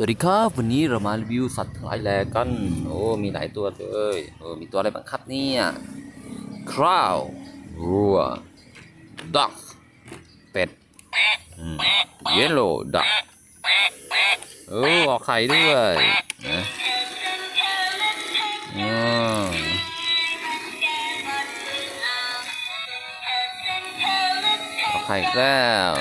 สวัสดีครับ วันนี้เรามารีวิวสัตว์ทั้งหลายแหล่กัน โอ้มีหลายตัวเลยโอ้มีตัวอะไรบ้างครับเนี่ยคราววัวดักเป็ดเยลโล่ดักโอ้ออกไข่ด้วยนะออกไข่แล้ว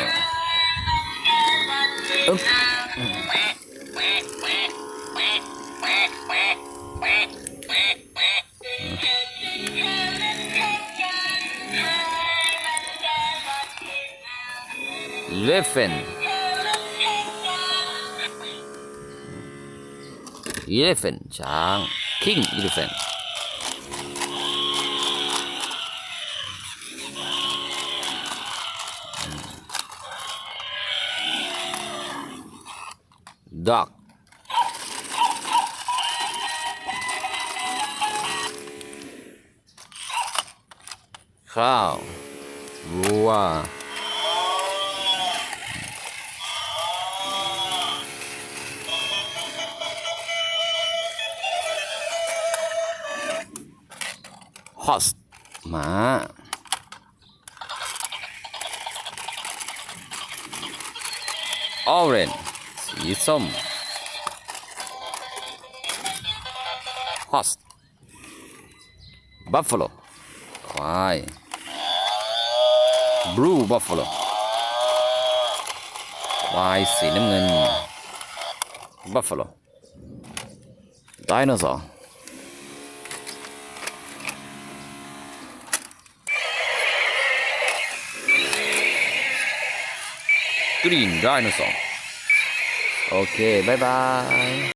Liffen. Elephant, King Elephant. Duck. ข้าววัว horse ม้า orange สีส้ม horse buffalo ควาย บลูบัฟฟาโลวายสีน้ำเงินบัฟฟาโลไดโนเสาร์กรีนไดโนเสาร์โอเคบายบาย